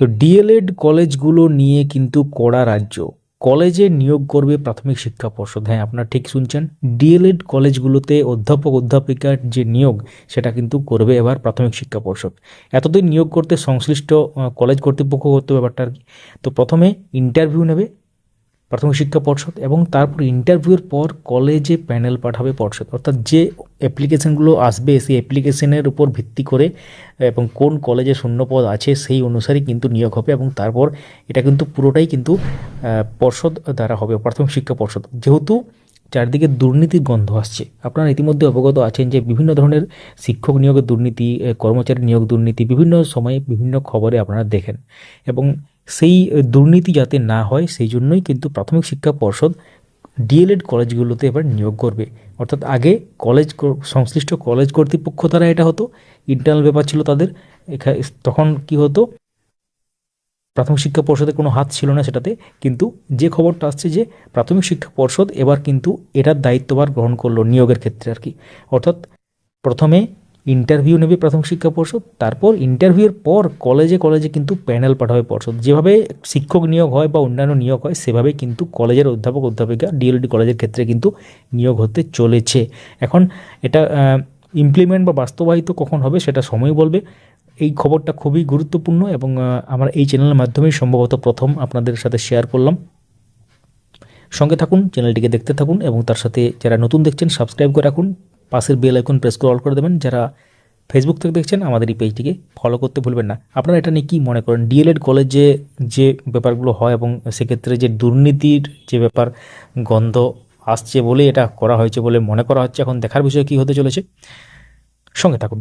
তো ডিএলএড কলেজগুলো নিয়ে কিন্তু কড়া রাজ্য। কলেজে নিয়োগ করবে প্রাথমিক শিক্ষা পর্ষদ। হ্যাঁ আপনারা ঠিক শুনছেন। ডিএলএড কলেজগুলোতে অধ্যাপক, অধ্যাপিকার যে নিয়োগ, সেটা কিন্তু করবে এবার প্রাথমিক শিক্ষা পর্ষদ। এতদিন নিয়োগ করতে সংশ্লিষ্ট কলেজ কর্তৃপক্ষ করতে ব্যাপারটা আর কি। তো প্রথমে ইন্টারভিউ নেবে প্রাথমিক শিক্ষা পর্ষদ এবং তারপর ইন্টারভিউর পর কলেজে প্যানেল পাঠাবে পর্ষদ। অর্থাৎ যে অ্যাপ্লিকেশনগুলো আসবে, সেই অ্যাপ্লিকেশনের উপর ভিত্তি করে, এবং কোন কলেজে শূন্যপদ আছে সেই অনুসারে কিন্তু নিয়োগ হবে এবং তারপর এটা কিন্তু পুরোটাই কিন্তু পর্ষদ দ্বারা হবে, প্রাথমিক শিক্ষা পর্ষদ। যেহেতু চারদিকে দুর্নীতির গন্ধ আসছে, আপনারা ইতিমধ্যে অবগত আছেন যে বিভিন্ন ধরনের শিক্ষক নিয়োগের দুর্নীতি কর্মচারী নিয়োগ দুর্নীতি বিভিন্ন সময়ে বিভিন্ন খবরে আপনারা দেখেন। এবং সেই দুর্নীতি যাতে না হয়, সেই জন্যই কিন্তু প্রাথমিক শিক্ষা পর্ষদ ডিএলএড কলেজগুলোতে এবার নিয়োগ করবে। অর্থাৎ আগে কলেজ সংশ্লিষ্ট কলেজ কর্তৃপক্ষ দ্বারা এটা হতো ইন্টারনাল ব্যাপার ছিল তাদের, এখা- তখন কি হতো, প্রাথমিক শিক্ষা পর্ষদের কোনো হাত ছিল না সেটাতে, কিন্তু যে খবরটা আসছে যে প্রাথমিক শিক্ষা পর্ষদ এবার কিন্তু এটার দায়িত্বভার গ্রহণ করল নিয়োগের ক্ষেত্রে আর কি। অর্থাৎ প্রথমে ইন্টারভিউ নেবে প্রাথমিক শিক্ষা পর্ষদ, তারপর ইন্টারভিউয়ের পর কলেজে কলেজে কিন্তু প্যানেল পাঠাবে পর্ষদ। যেভাবে শিক্ষক নিয়োগ হয় বা অন্যান্য নিয়োগ হয় সেভাবে কিন্তু কলেজের অধ্যাপক, অধ্যাপিকা ডিএলডি কলেজের ক্ষেত্রে কিন্তু নিয়োগ হতে চলেছে। এখন এটা ইমপ্লিমেন্ট বা বাস্তবায়িত কখন হবে সেটা সময় বলবে। এই খবরটা খুবই গুরুত্বপূর্ণ এবং আমার এই চ্যানেলের মাধ্যমেই সম্ভবত প্রথম আপনাদের সাথে শেয়ার করলাম। সঙ্গে থাকুন চ্যানেলটিকে দেখতে থাকুন এবং তার সাথে যারা নতুন দেখছেন সাবস্ক্রাইব করে রাখুন। পাশের বেল আইকন প্রেস করে অল করে দেবেন। যারা ফেসবুক থেকে দেখছেন, আমাদের এই পেজটিকে ফলো করতে ভুলবেন না। আপনারা এটা নিয়ে কী মনে করেন? ডিএলএড কলেজে যে ব্যাপারগুলো হয় এবং সেক্ষেত্রে যে দুর্নীতির যে ব্যাপার, গন্ধ আসছে বলে এটা করা হয়েছে বলে মনে করা হচ্ছে, এখন দেখার বিষয়ে কী হতে চলেছে? সঙ্গে থাকুন।